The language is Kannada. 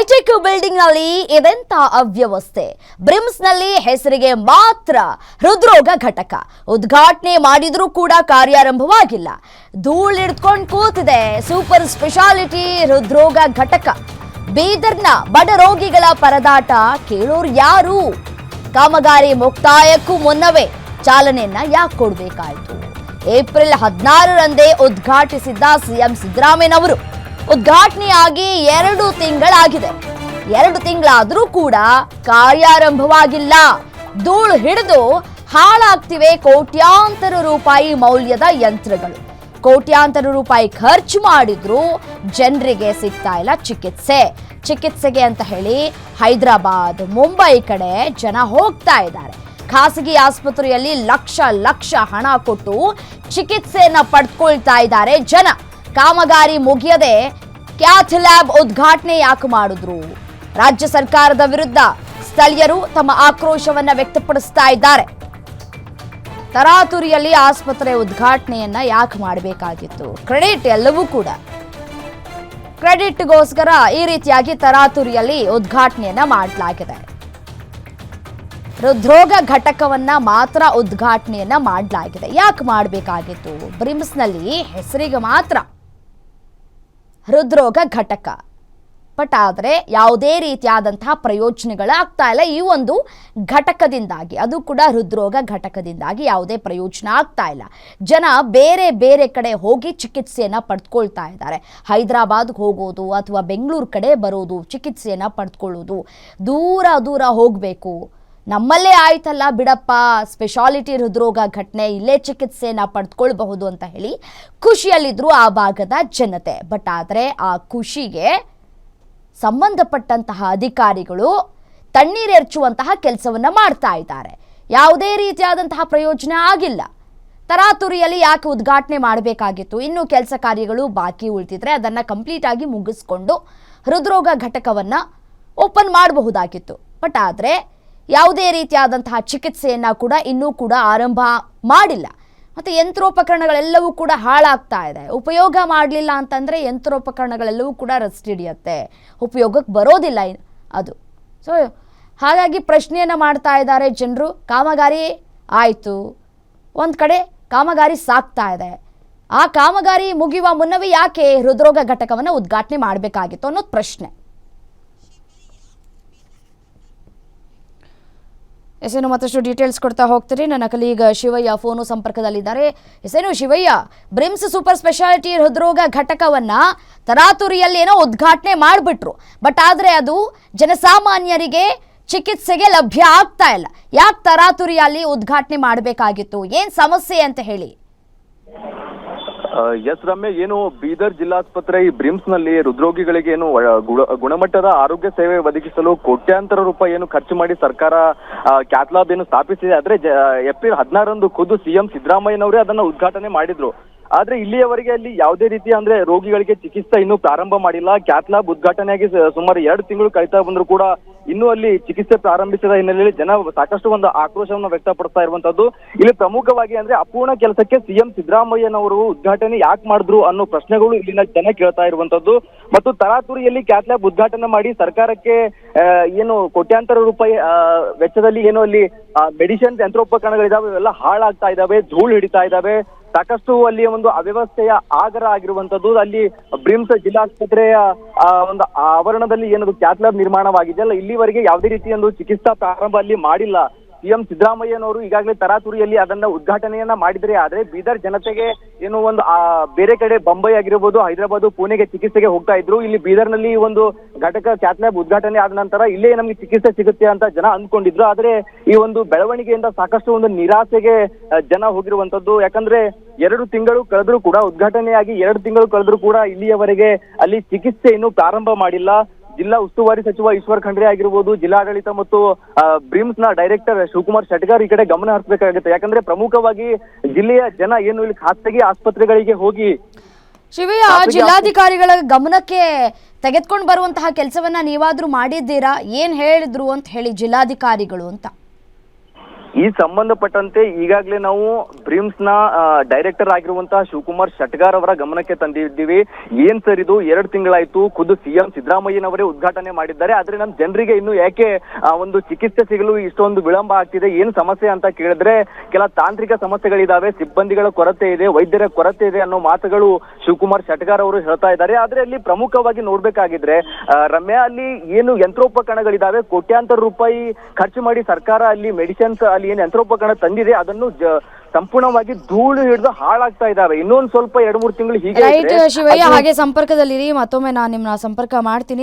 ಹೈಟೆಕ್ ಬಿಲ್ಡಿಂಗ್ನಲ್ಲಿ ಇದೆಂತ ಅವ್ಯವಸ್ಥೆ. ಬ್ರಿಮ್ಸ್ನಲ್ಲಿ ಹೆಸರಿಗೆ ಮಾತ್ರ ಹೃದ್ರೋಗ ಘಟಕ. ಉದ್ಘಾಟನೆ ಮಾಡಿದ್ರೂ ಕೂಡ ಕಾರ್ಯಾರಂಭವಾಗಿಲ್ಲ. ಧೂಳಿಡ್ಕೊಂಡು ಕೂತಿದೆ ಸೂಪರ್ ಸ್ಪೆಷಾಲಿಟಿ ಹೃದ್ರೋಗ ಘಟಕ. ಬೀದರ್ನ ಬಡ ರೋಗಿಗಳ ಪರದಾಟ ಕೇಳೋರು ಯಾರು? ಕಾಮಗಾರಿ ಮುಕ್ತಾಯಕ್ಕೂ ಮುನ್ನವೇ ಚಾಲನೆಯನ್ನ ಯಾಕೆ ಕೊಡಬೇಕಾಯಿತು? ಏಪ್ರಿಲ್ ಹದಿನಾರರಂದೇ ಉದ್ಘಾಟಿಸಿದ್ದ ಸಿಎಂ ಸಿದ್ದರಾಮಯ್ಯನವರು. ಉದ್ಘಾಟನೆಯಾಗಿ ಎರಡು ತಿಂಗಳಾಗಿದೆ. ಎರಡು ತಿಂಗಳಾದರೂ ಕೂಡ ಕಾರ್ಯಾರಂಭವಾಗಿಲ್ಲ. ಧೂಳು ಹಿಡಿದು ಹಾಳಾಗ್ತಿವೆ ಕೋಟ್ಯಾಂತರ ರೂಪಾಯಿ ಮೌಲ್ಯದ ಯಂತ್ರಗಳು. ಕೋಟ್ಯಾಂತರ ರೂಪಾಯಿ ಖರ್ಚು ಮಾಡಿದ್ರು ಜನರಿಗೆ ಸಿಗ್ತಾ ಇಲ್ಲ ಚಿಕಿತ್ಸೆ. ಚಿಕಿತ್ಸೆಗೆ ಅಂತ ಹೇಳಿ ಹೈದರಾಬಾದ್, ಮುಂಬೈ ಕಡೆ ಜನ ಹೋಗ್ತಾ ಇದ್ದಾರೆ. ಖಾಸಗಿ ಆಸ್ಪತ್ರೆಯಲ್ಲಿ ಲಕ್ಷ ಲಕ್ಷ ಹಣ ಕೊಟ್ಟು ಚಿಕಿತ್ಸೆಯನ್ನ ಪಡ್ಕೊಳ್ತಾ ಇದ್ದಾರೆ ಜನ. ಕಾಮಗಾರಿ ಮುಗಿಯದೆ ಕ್ಯಾಥ್ ಲ್ಯಾಬ್ ಉದ್ಘಾಟನೆ ಯಾಕೆ ಮಾಡಿದ್ರು? ರಾಜ್ಯ ಸರ್ಕಾರದ ವಿರುದ್ಧ ಸ್ಥಳೀಯರು ತಮ್ಮ ಆಕ್ರೋಶವನ್ನ ವ್ಯಕ್ತಪಡಿಸ್ತಾ ಇದ್ದಾರೆ. ತರಾತುರಿಯಲ್ಲಿ ಆಸ್ಪತ್ರೆ ಉದ್ಘಾಟನೆಯನ್ನ ಯಾಕೆ ಮಾಡಬೇಕಾಗಿತ್ತು? ಕ್ರೆಡಿಟ್ ಎಲ್ಲವೂ ಕೂಡ. ಕ್ರೆಡಿಟ್ಗೋಸ್ಕರ ಈ ರೀತಿಯಾಗಿ ತರಾತುರಿಯಲ್ಲಿ ಉದ್ಘಾಟನೆಯನ್ನ ಮಾಡಲಾಗಿದೆ. ಹೃದ್ರೋಗ ಘಟಕವನ್ನ ಮಾತ್ರ ಉದ್ಘಾಟನೆಯನ್ನ ಮಾಡಲಾಗಿದೆ. ಯಾಕೆ ಮಾಡಬೇಕಾಗಿತ್ತು? ಬ್ರಿಮ್ಸ್ನಲ್ಲಿ ಹೆಸರಿಗೆ ಮಾತ್ರ. ಹೃದ್ರೋಗ ಘಟಕ. ಬಟ್ ಆದರೆ ಯಾವುದೇ ರೀತಿಯಾದಂತಹ ಪ್ರಯೋಜನಗಳು ಆಗ್ತಾ ಇಲ್ಲ. ಈ ಒಂದು ಘಟಕದಿಂದಾಗಿ, ಅದು ಕೂಡ ಹೃದ್ರೋಗ ಘಟಕದಿಂದಾಗಿ ಯಾವುದೇ ಪ್ರಯೋಜನ ಆಗ್ತಾ ಇಲ್ಲ. ಜನ ಬೇರೆ ಬೇರೆ ಕಡೆ ಹೋಗಿ ಚಿಕಿತ್ಸೆಯನ್ನು ಪಡೆದುಕೊಳ್ತಾ ಇದ್ದಾರೆ. ಹೈದರಾಬಾದ್ಗೆ ಹೋಗೋದು ಅಥವಾ ಬೆಂಗಳೂರು ಕಡೆ ಬರೋದು ಚಿಕಿತ್ಸೆಯನ್ನು ಪಡೆದುಕೊಳ್ಳೋದು ದೂರ ದೂರ ಹೋಗಬೇಕು. ನಮ್ಮಲ್ಲೇ ಆಯ್ತಲ್ಲ ಬಿಡಪ್ಪ. ಸ್ಪೆಷಾಲಿಟಿ ಹೃದ್ರೋಗ ಘಟನೆ ಇಲ್ಲೇ ಚಿಕಿತ್ಸೆನ ಪಡೆದುಕೊಳ್ಬಹುದು ಅಂತ ಹೇಳಿ ಖುಷಿಯಲ್ಲಿದ್ರು ಆ ಭಾಗದ ಜನತೆ. ಬಟ್ ಆದರೆ ಆ ಖುಷಿಗೆ ಸಂಬಂಧಪಟ್ಟಂತಹ ಅಧಿಕಾರಿಗಳು ತಣ್ಣೀರೆರ್ಚುವಂತಹ ಕೆಲಸವನ್ನ ಮಾಡ್ತಾ ಇದ್ದಾರೆ. ಯಾವುದೇ ರೀತಿಯಾದಂತಹ ಪ್ರಯೋಜನ ಆಗಿಲ್ಲ. ತರಾತುರಿಯಲ್ಲಿ ಯಾಕೆ ಉದ್ಘಾಟನೆ ಮಾಡಬೇಕಾಗಿತ್ತು? ಇನ್ನೂ ಕೆಲಸ ಕಾರ್ಯಗಳು ಬಾಕಿ ಉಳಿತಿದ್ರೆ ಅದನ್ನು ಕಂಪ್ಲೀಟ್ ಆಗಿ ಮುಗಿಸ್ಕೊಂಡು ಹೃದ್ರೋಗ ಘಟಕವನ್ನು ಓಪನ್ ಮಾಡಬಹುದಾಗಿತ್ತು. ಬಟ್ ಆದರೆ ಯಾವುದೇ ರೀತಿಯಾದಂತಹ ಚಿಕಿತ್ಸೆಯನ್ನು ಕೂಡ ಇನ್ನೂ ಕೂಡ ಆರಂಭ ಮಾಡಿಲ್ಲ. ಮತ್ತು ಯಂತ್ರೋಪಕರಣಗಳೆಲ್ಲವೂ ಕೂಡ ಹಾಳಾಗ್ತಾ ಇದೆ. ಉಪಯೋಗ ಮಾಡಲಿಲ್ಲ ಅಂತಂದರೆ ಯಂತ್ರೋಪಕರಣಗಳೆಲ್ಲವೂ ಕೂಡ ರಸ್ಟ್ ಹಿಡಿಯುತ್ತೆ. ಉಪಯೋಗಕ್ಕೆ ಬರೋದಿಲ್ಲ ಅದು. ಸೊ ಹಾಗಾಗಿ ಪ್ರಶ್ನೆಯನ್ನು ಮಾಡ್ತಾ ಇದ್ದಾರೆ ಜನರು. ಕಾಮಗಾರಿ ಆಯಿತು. ಒಂದು ಕಡೆ ಕಾಮಗಾರಿ ಸಾಕ್ತಾ ಇದೆ. ಆ ಕಾಮಗಾರಿ ಮುಗಿಯುವ ಮುನ್ನವೇ ಯಾಕೆ ಹೃದ್ರೋಗ ಘಟಕವನ್ನು ಉದ್ಘಾಟನೆ ಮಾಡಬೇಕಾಗಿತ್ತು ಅನ್ನೋದು ಪ್ರಶ್ನೆ. ಎಸ್ ಏನು ಮತ್ತಷ್ಟು ಡೀಟೇಲ್ಸ್ ಕೊಡ್ತಾ ಹೋಗ್ತೀರಿ. ನನ್ನ ಕಲೀಗ ಶಿವಯ್ಯ ಫೋನು ಸಂಪರ್ಕದಲ್ಲಿದ್ದಾರೆ. ಎಸೇನು ಶಿವಯ್ಯ ಬ್ರಿಮ್ಸ್ ಸೂಪರ್ ಸ್ಪೆಷಾಲಿಟಿ ಹೃದ್ರೋಗ ಘಟಕವನ್ನ ತರಾತುರಿಯಲ್ಲಿ ಏನೋ ಉದ್ಘಾಟನೆ ಮಾಡಿಬಿಟ್ರು. ಬಟ್ ಆದರೆ ಅದು ಜನಸಾಮಾನ್ಯರಿಗೆ ಚಿಕಿತ್ಸೆಗೆ ಲಭ್ಯ ಆಗ್ತಾ ಇಲ್ಲ. ಯಾಕೆ ತರಾತುರಿಯಲ್ಲಿ ಉದ್ಘಾಟನೆ ಮಾಡಬೇಕಾಗಿತ್ತು? ಏನು ಸಮಸ್ಯೆ ಅಂತ ಹೇಳಿ. ಎಸ್ ರಮ್ಯ, ಏನು ಬೀದರ್ ಜಿಲ್ಲಾಸ್ಪತ್ರೆ ಈ ಬ್ರಿಮ್ಸ್ನಲ್ಲಿ ಹೃದ್ರೋಗಿಗಳಿಗೆ ಏನು ಗುಣಮಟ್ಟದ ಆರೋಗ್ಯ ಸೇವೆ ಒದಗಿಸಲು ಕೋಟ್ಯಾಂತರ ರೂಪಾಯಿ ಏನು ಖರ್ಚು ಮಾಡಿ ಸರ್ಕಾರ ಕ್ಯಾಥ್ಲಾಬ್ ಏನು ಸ್ಥಾಪಿಸಿದೆ. ಆದ್ರೆ ಏಪ್ರಿಲ್ ಹದಿನಾರರಂದು ಖುದ್ದು ಸಿಎಂ ಸಿದ್ದರಾಮಯ್ಯನವರೇ ಅದನ್ನ ಉದ್ಘಾಟನೆ ಮಾಡಿದ್ರು. ಆದ್ರೆ ಇಲ್ಲಿಯವರೆಗೆ ಅಲ್ಲಿ ಯಾವುದೇ ರೀತಿ ಅಂದ್ರೆ ರೋಗಿಗಳಿಗೆ ಚಿಕಿತ್ಸೆ ಇನ್ನೂ ಪ್ರಾರಂಭ ಮಾಡಿಲ್ಲ. ಕ್ಯಾತ್ಲಾಬ್ ಉದ್ಘಾಟನೆಯಾಗಿ ಸುಮಾರು ಎರಡು ತಿಂಗಳು ಕಳೀತಾ ಬಂದ್ರು ಕೂಡ ಇನ್ನೂ ಅಲ್ಲಿ ಚಿಕಿತ್ಸೆ ಪ್ರಾರಂಭಿಸಿದ ಹಿನ್ನೆಲೆಯಲ್ಲಿ ಜನ ಸಾಕಷ್ಟು ಒಂದು ಆಕ್ರೋಶವನ್ನು ವ್ಯಕ್ತಪಡಿಸ್ತಾ ಇರುವಂತದ್ದು ಇಲ್ಲಿ ಪ್ರಮುಖವಾಗಿ ಅಂದ್ರೆ ಅಪೂರ್ಣ ಕೆಲಸಕ್ಕೆ ಸಿಎಂ ಸಿದ್ದರಾಮಯ್ಯನವರು ಉದ್ಘಾಟನೆ ಯಾಕೆ ಮಾಡಿದ್ರು ಅನ್ನೋ ಪ್ರಶ್ನೆಗಳು ಇಲ್ಲಿನ ಜನ ಕೇಳ್ತಾ ಇರುವಂತದ್ದು ಮತ್ತು ತರಾತುರಿಯಲ್ಲಿ ಕ್ಯಾಥ್ಲ್ಯಾಬ್ ಉದ್ಘಾಟನೆ ಮಾಡಿ ಸರ್ಕಾರಕ್ಕೆ ಏನು ಕೋಟ್ಯಾಂತರ ರೂಪಾಯಿ ವೆಚ್ಚದಲ್ಲಿ ಏನು ಅಲ್ಲಿ ಮೆಡಿಸಿನ್ ಯಂತ್ರೋಪಕರಣಗಳಿದಾವೆ, ಇವೆಲ್ಲ ಹಾಳಾಗ್ತಾ ಇದಾವೆ, ಧೂಳು ಹಿಡಿತಾ ಇದಾವೆ. ಸಾಕಷ್ಟು ಅಲ್ಲಿ ಒಂದು ಅವ್ಯವಸ್ಥೆಯ ಆಗರ ಆಗಿರುವಂತದ್ದು. ಅಲ್ಲಿ ಬ್ರಿಮ್ಸ್ ಜಿಲ್ಲಾಸ್ಪತ್ರೆಯ ಒಂದು ಆವರಣದಲ್ಲಿ ಏನದು ಕ್ಯಾತ್ಲ್ಯಾಬ್ ನಿರ್ಮಾಣವಾಗಿದೆ ಅಲ್ಲ ಇಲ್ಲಿವರೆಗೆ ಯಾವುದೇ ರೀತಿಯ ಒಂದು ಚಿಕಿತ್ಸಾ ಪ್ರಾರಂಭ ಅಲ್ಲಿ ಮಾಡಿಲ್ಲ. ಸಿಎಂ ಸಿದ್ದರಾಮಯ್ಯನವರು ಈಗಾಗಲೇ ತರಾತುರಿಯಲ್ಲಿ ಅದನ್ನ ಉದ್ಘಾಟನೆಯನ್ನ ಮಾಡಿದ್ರೆ, ಆದ್ರೆ ಬೀದರ್ ಜನತೆಗೆ ಏನು ಒಂದು ಬೇರೆ ಕಡೆ ಬೊಂಬೈ ಆಗಿರ್ಬೋದು, ಹೈದರಾಬಾದ್, ಪುಣೆಗೆ ಚಿಕಿತ್ಸೆಗೆ ಹೋಗ್ತಾ ಇದ್ರು. ಇಲ್ಲಿ ಬೀದರ್ನಲ್ಲಿ ಒಂದು ಘಟಕ ಕ್ಯಾಥ್ಲ್ಯಾಬ್ ಉದ್ಘಾಟನೆ ಆದ ನಂತರ ಇಲ್ಲೇ ನಮಗೆ ಚಿಕಿತ್ಸೆ ಸಿಗುತ್ತೆ ಅಂತ ಜನ ಅಂದ್ಕೊಂಡಿದ್ರು. ಆದ್ರೆ ಈ ಒಂದು ಬೆಳವಣಿಗೆಯಿಂದ ಸಾಕಷ್ಟು ಒಂದು ನಿರಾಸೆಗೆ ಜನ ಹೋಗಿರುವಂತದ್ದು. ಯಾಕಂದ್ರೆ ಎರಡು ತಿಂಗಳು ಕಳೆದ್ರೂ ಕೂಡ, ಉದ್ಘಾಟನೆಯಾಗಿ ಎರಡು ತಿಂಗಳು ಕಳೆದ್ರೂ ಕೂಡ ಇಲ್ಲಿಯವರೆಗೆ ಅಲ್ಲಿ ಚಿಕಿತ್ಸೆ ಇನ್ನೂ ಪ್ರಾರಂಭ ಮಾಡಿಲ್ಲ. ಜಿಲ್ಲಾ ಉಸ್ತುವಾರಿ ಸಚಿವ ಈಶ್ವರ್ ಖಂಡ್ರೆ ಆಗಿರ್ಬೋದು ಜಿಲ್ಲಾಡಳಿತ ಮತ್ತು ಬ್ರಿಮ್ಸ್ನ ಡೈರೆಕ್ಟರ್ ಶಿವಕುಮಾರ್ ಶೆಟ್ಗಾರ್ ಈ ಕಡೆ ಗಮನ ಹರಿಸಬೇಕಾಗುತ್ತೆ. ಯಾಕಂದ್ರೆ ಪ್ರಮುಖವಾಗಿ ಜಿಲ್ಲೆಯ ಜನ ಏನು ಇಲ್ಲಿ ಖಾಸಗಿ ಆಸ್ಪತ್ರೆಗಳಿಗೆ ಹೋಗಿ ಶಿವಯ್ಯ ಜಿಲ್ಲಾಧಿಕಾರಿಗಳ ಗಮನಕ್ಕೆ ತೆಗೆದುಕೊಂಡು ಬರುವಂತಹ ಕೆಲಸವನ್ನ ನೀವಾದ್ರೂ ಮಾಡಿದ್ದೀರಾ? ಏನ್ ಹೇಳಿದ್ರು ಅಂತ ಹೇಳಿ ಜಿಲ್ಲಾಧಿಕಾರಿಗಳು ಅಂತ. ಈ ಸಂಬಂಧಪಟ್ಟಂತೆ ಈಗಾಗಲೇ ನಾವು ಬ್ರಿಮ್ಸ್ನ ಡೈರೆಕ್ಟರ್ ಆಗಿರುವಂತಹ ಶಿವಕುಮಾರ್ ಶಟ್ಗಾರ್ ಅವರ ಗಮನಕ್ಕೆ ತಂದಿದ್ದೀವಿ. ಏನ್ ಸರ್ ಇದು? ಎರಡು ತಿಂಗಳಾಯ್ತು. ಖುದ್ದು ಸಿಎಂ ಸಿದ್ದರಾಮಯ್ಯನವರೇ ಉದ್ಘಾಟನೆ ಮಾಡಿದ್ದಾರೆ. ಆದ್ರೆ ನಮ್ಮ ಜನರಿಗೆ ಇನ್ನು ಯಾಕೆ ಒಂದು ಚಿಕಿತ್ಸೆ ಸಿಗಲು ಇಷ್ಟೊಂದು ವಿಳಂಬ ಆಗ್ತಿದೆ? ಏನು ಸಮಸ್ಯೆ ಅಂತ ಕೇಳಿದ್ರೆ, ಕೆಲ ತಾಂತ್ರಿಕ ಸಮಸ್ಯೆಗಳಿದಾವೆ. ಸಿಬ್ಬಂದಿಗಳ ಕೊರತೆ ಇದೆ, ವೈದ್ಯರ ಕೊರತೆ ಇದೆ ಅನ್ನೋ ಮಾತುಗಳು ಶಿವಕುಮಾರ್ ಶಟ್ಗಾರ್ ಅವರು ಹೇಳ್ತಾ ಇದ್ದಾರೆ. ಆದ್ರೆ ಅಲ್ಲಿ ಪ್ರಮುಖವಾಗಿ ನೋಡ್ಬೇಕಾಗಿದ್ರೆ ರಮ್ಯಾ ಅಲ್ಲಿ ಏನು ಯಂತ್ರೋಪಕರಣಗಳಿದಾವೆ? ಕೋಟ್ಯಾಂತರ ರೂಪಾಯಿ ಖರ್ಚು ಮಾಡಿ ಸರ್ಕಾರ ಅಲ್ಲಿ ಮೆಡಿಸಿನ್ಸ್ ಅಲ್ಲಿ ಏನು ಯಂತ್ರೋಪಕರಣ ತಂದಿದೆ ಅದನ್ನು ಸಂಪೂರ್ಣವಾಗಿ ಧೂಳು ಹಿಡಿದು ಹಾಳಾಗ್ತಾ ಇದಾವೆ ಇನ್ನೊಂದು ಸ್ವಲ್ಪ ಎರಡು ಮೂರು ತಿಂಗಳು ಹೀಗೆ ರೈಟ್ ಶಿವಯ್ಯ ಹಾಗೆ ಸಂಪರ್ಕದಲ್ಲಿರಿ. ಮತ್ತೊಮ್ಮೆ ನಾನು ನಿಮ್ಮನ್ನ ಸಂಪರ್ಕ ಮಾಡ್ತೀನಿ.